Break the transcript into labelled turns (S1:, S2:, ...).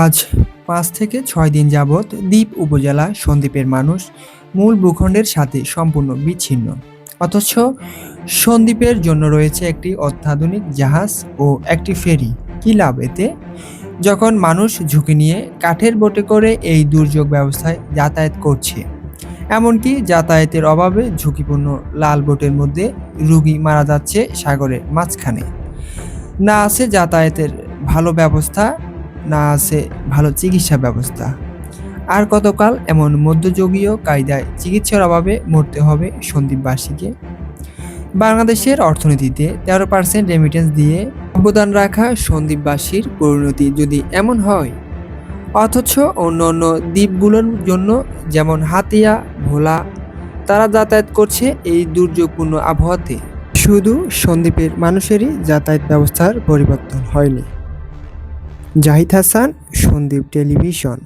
S1: আজ পাঁচ থেকে ছয় দিন যাবৎ দ্বীপ উপজেলা সন্দ্বীপের মানুষ মূল ভূখণ্ডের সাথে সম্পূর্ণ বিচ্ছিন্ন। অথচ সন্দ্বীপের জন্য রয়েছে একটি অত্যাধুনিক জাহাজ ও একটি ফেরি। কী লাভ এতে? যখন মানুষ ঝুঁকি নিয়ে কাঠের বোটে করে এই দুর্যোগ ব্যবস্থায় যাতায়াত করছে, এমনকি যাতায়াতের অভাবে ঝুঁকিপূর্ণ লাল বোটের মধ্যে রুগী মারা যাচ্ছে সাগরের মাঝখানে। না আছে যাতায়াতের ভালো ব্যবস্থা না আছে ভালো চিকিৎসা ব্যবস্থা। আর কতকাল এমন মধ্যযুগীয় কায়দায় চিকিৎসার অভাবে মরতে হবে সন্দীপবাসীকে। বাংলাদেশের অর্থনীতিতে তেরো পার্সেন্ট রেমিটেন্স দিয়ে অবদান রাখা সন্দীপবাসীর পরিণতি যদি এমন হয়, অথচ অন্য অন্য দ্বীপগুলোর জন্য যেমন হাতিয়া, ভোলা, তারা যাতায়াত করছে এই দুর্যোগপূর্ণ আবহাওয়াতে। শুধু সন্দ্বীপের মানুষেরই যাতায়াত ব্যবস্থার পরিবর্তন হয়নি। জাহিদ হাসান সন্দীপ টেলিভিশন।